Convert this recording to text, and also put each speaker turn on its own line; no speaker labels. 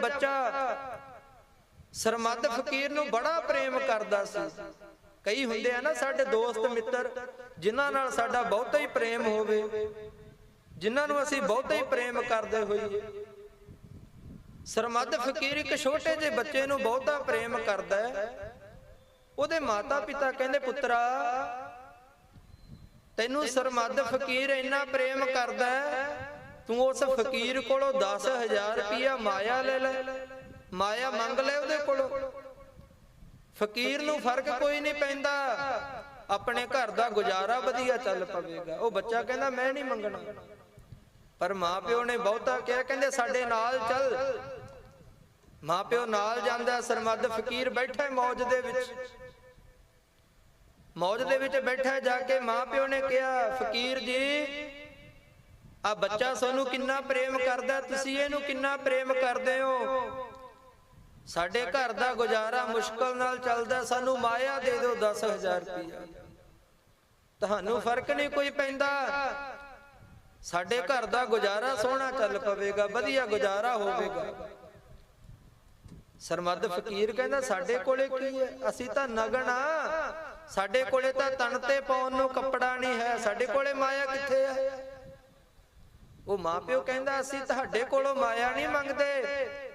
ਬੱਚਾ ਸਰਮੱਦ ਫਕੀਰ ਨੂੰ ਬੜਾ ਪ੍ਰੇਮ ਕਰਦਾ ਸੀ। ਕਈ ਹੁੰਦੇ ਆ ਨਾ ਸਾਡੇ ਦੋਸਤ ਮਿੱਤਰ ਜਿਨ੍ਹਾਂ ਨਾਲ ਸਾਡਾ ਬਹੁਤਾ ਹੀ ਪ੍ਰੇਮ ਹੋਵੇ ਜਿਨ੍ਹਾਂ ਨੂੰ ਅਸੀਂ ਬਹੁਤਾ ਹੀ ਪ੍ਰੇਮ ਕਰਦੇ ਹੋਈਏ। ਸਰਮੱਦ ਫਕੀਰ ਇੱਕ ਛੋਟੇ ਜਿਹੇ ਬੱਚੇ ਨੂੰ ਬਹੁਤਾ ਪ੍ਰੇਮ ਕਰਦਾ ਹੈ। ਉਹਦੇ ਮਾਤਾ ਪਿਤਾ ਕਹਿੰਦੇ ਪੁੱਤਰਾ ਤੈਨੂੰ ਸਰਮੱਦ ਫਕੀਰ ਇੰਨਾ ਪ੍ਰੇਮ ਕਰਦਾ ਹੈ, ਤੂੰ ਉਸ ਫਕੀਰ ਕੋਲੋਂ 10000 ਰੁਪਇਆ ਮਾਇਆ ਲੈ ਲੈ। ਮਾਇਆ ਮੰਗ ਲੈ ਉਹਦੇ ਕੋਲੋਂ। ਫਕੀਰ ਨੂੰ ਫ਼ਰਕ ਕੋਈ ਨਹੀਂ ਪੈਂਦਾ। ਆਪਣੇ ਘਰ ਦਾ ਗੁਜ਼ਾਰਾ ਵਧੀਆ ਚੱਲ ਪਵੇਗਾ। ਉਹ ਬੱਚਾ ਕਹਿੰਦਾ, ਮੈਂ ਨਹੀਂ ਮੰਗਣਾ। ਪਰ ਮਾਪਿਓ ਨੇ ਬਹੁਤਾ ਕਿਹਾ, ਕਹਿੰਦੇ, ਸਾਡੇ ਨਾਲ ਚੱਲ। ਮਾਪਿਓ ਨਾਲ ਜਾਂਦਾ, ਸਰਮੱਦ ਫਕੀਰ ਬੈਠਾ ਮੌਜ ਦੇ ਵਿੱਚ। ਮੌਜ ਦੇ ਵਿੱਚ ਬੈਠਾ ਜਾ ਕੇ ਮਾਪਿਓ ਨੇ ਕਿਹਾ, ਫਕੀਰ ਜੀ ਆ ਬੱਚਾ ਸਾਨੂੰ ਕਿੰਨਾ ਪ੍ਰੇਮ ਕਰਦਾ, ਤੁਸੀਂ ਇਹਨੂੰ ਕਿੰਨਾ ਪ੍ਰੇਮ ਕਰਦੇ ਹੋ? ਸਾਡੇ ਘਰ ਦਾ ਗੁਜ਼ਾਰਾ ਮੁਸ਼ਕਲ ਨਾਲ ਚੱਲਦਾ, ਸਾਨੂੰ ਮਾਇਆ ਦੇ ਦਿਓ 10000 ਰੁਪਇਆ ਤੁਹਾਨੂੰ ਫ਼ਰਕ ਨਹੀਂ ਕੋਈ ਪੈਂਦਾ। ਸਾਡੇ ਘਰ ਦਾ ਗੁਜ਼ਾਰਾ ਸੋਹਣਾ ਚੱਲ ਪਵੇਗਾ, ਵਧੀਆ ਗੁਜ਼ਾਰਾ ਹੋਵੇਗਾ। ਸਰਮੱਦ ਫਕੀਰ ਕਹਿੰਦਾ, ਸਾਡੇ ਕੋਲੇ ਕੀ ਹੈ? ਅਸੀਂ ਤਾਂ ਨਗਨ ਆ। ਸਾਡੇ ਕੋਲੇ ਤਾਂ ਤਨ ਤੇ ਪਾਉਣ ਨੂੰ ਕੱਪੜਾ ਨਹੀਂ ਹੈ। ਸਾਡੇ ਕੋਲੇ ਮਾਇਆ ਕਿੱਥੇ ਹੈ? ਉਹ ਮਾਪਿਓ ਕਹਿੰਦਾ ਅਸੀਂ ਤੁਹਾਡੇ ਕੋਲੋਂ ਮਾਇਆ ਨਹੀਂ ਮੰਗਦੇ।